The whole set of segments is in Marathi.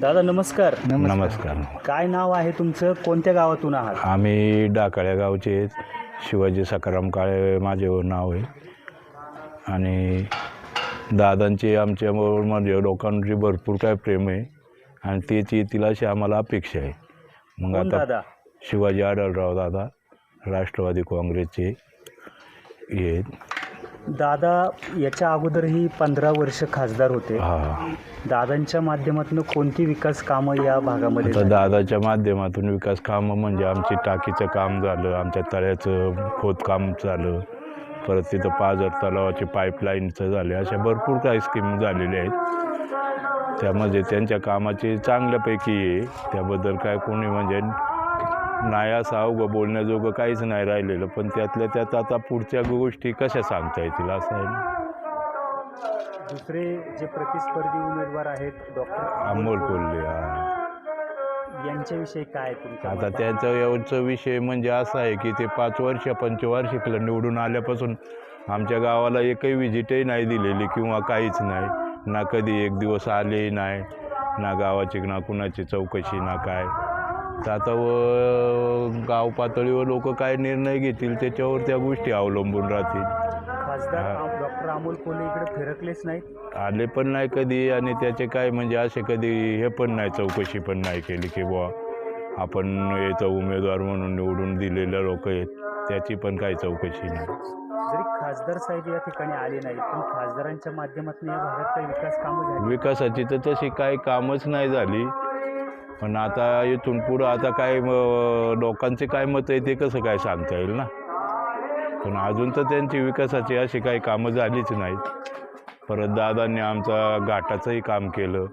दादा नमस्कार. नमस्कार. काय नाव आहे तुमचं? कोणत्या गावातून आहात? आम्ही डाकाळ्या गावचे आहेत. शिवाजी सकाराम काळे माझे नाव आहे. आणि दादांची आमच्याबरोबर म्हणजे लोकांची भरपूर काय प्रेम आहे. आणि त्याची येतील अशी आम्हाला अपेक्षा आहे. मग कोण आता दादा? शिवाजी आढळराव दादा राष्ट्रवादी काँग्रेसचे हे आहेत. दादा याच्या अगोदरही पंधरा वर्ष खासदार होते. हा. दादांच्या माध्यमातून कोणती विकास कामं या भागामध्ये आता झाली? दादाच्या माध्यमातून विकास कामं म्हणजे आमची टाकीचं काम झालं आमच्या तळ्याचं खोदकाम झालं परत तिथं पाझर तलावाची पाईपलाईनचं झाले अशा भरपूर काही स्कीम झालेल्या आहेत. त्यामध्ये त्यांच्या कामाची चांगल्यापैकी आहे. त्याबद्दल काय कोणी म्हणजे नाही असं अवघं बोलण्याजोगं काहीच नाही राहिलेलं पण त्यातल्या त्यात आता पुढच्या गोष्टी कशा सांगता येतील असं आहे दुसरे जे प्रतिस्पर्धी उमेदवार आहेत डॉक्टर अमोल कोल्हे. यांच्याविषयी काय तुमच्या आता? त्यांचा यावरचा विषय म्हणजे असा आहे की ते पाच वर्ष पंचवार्षिकला निवडून आल्यापासून आमच्या गावाला एकही विजिटही नाही दिलेली किंवा काहीच नाही. ना कधी एक दिवस आलेही नाही ना गावाची ना कुणाची चौकशी ना काय. तर आता व गाव पातळीवर लोक काय निर्णय घेतील त्याच्यावर त्या गोष्टी अवलंबून राहतील. खासदार हा. डॉक्टर अमोल कोल्हे इकडे फिरकलेच नाहीत. आले पण नाही कधी आणि त्याचे काय म्हणजे असे कधी हे पण नाही चौकशी पण नाही केली की बुवा आपण याचा उमेदवार म्हणून निवडून दिलेले लोक आहेत त्याची पण काही चौकशी नाही. जरी खासदार साहेब या ठिकाणी आले नाहीत पण खासदारांच्या माध्यमातून या भागात काही विकास कामं झाली? विकासाची तर तशी काही कामच नाही झाली. पण आता इथून पुढं आता काय लोकांचे काय मत आहे ते कसं काय सांगता येईल ना? पण अजून तर त्यांची विकासाची अशी काही कामं झालीच नाहीत. परत दादांनी आमचा घाटाचंही काम केलं.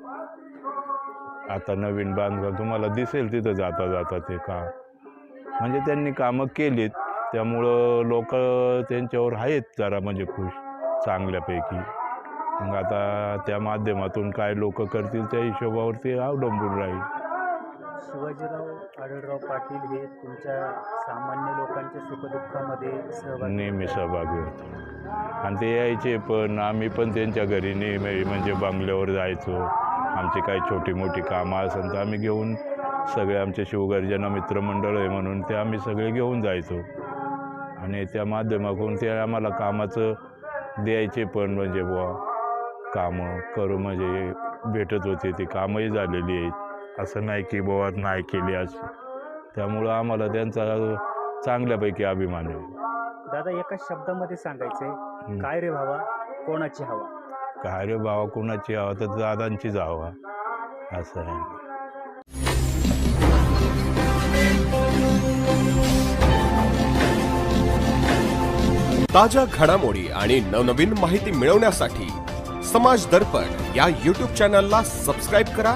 आता नवीन बांधकाम तुम्हाला दिसेल तिथं जाता जाता ते काम. म्हणजे त्यांनी कामं केलीत. त्यामुळं लोक त्यांच्यावर आहेत जरा म्हणजे खुश चांगल्यापैकी. मग आता त्या माध्यमातून काय लोक करतील त्या हिशोबावर ते अवलंबून राहील. शिवाजीराव आढळराव पाटील हे तुमच्या सामान्य लोकांच्या सुखदुःखामध्ये सहभागी नेहमी सहभागी होतो. आणि ते यायचे पण आम्ही पण त्यांच्या घरी नेहमी म्हणजे बंगल्यावर जायचो. आमची काही छोटी मोठी कामं असेल तर आम्ही घेऊन सगळे आमचे शिवगर्जना मित्रमंडळ आहे म्हणून ते आम्ही सगळे घेऊन जायचो. आणि त्या माध्यमातून ते आम्हाला कामाचं द्यायचे पण म्हणजे बुवा कामं करू म्हणजे भेटत होते. ती कामंही झालेली आहेत. असं नाही की बुवा नाही केली अशी. त्यामुळं आम्हाला त्यांचा चांगल्यापैकी अभिमान आहे. दादा एका शब्दामध्ये सांगायचंय काय रे भावा? कोणाची हवा? काय रे भावा? कुणाची हवा? तर दादांचीच हवा. असं आहे. ताज्या घडामोडी आणि नवनवीन माहिती मिळवण्यासाठी समाज दर्पण या यूट्यूब चॅनलला सबस्क्राईब करा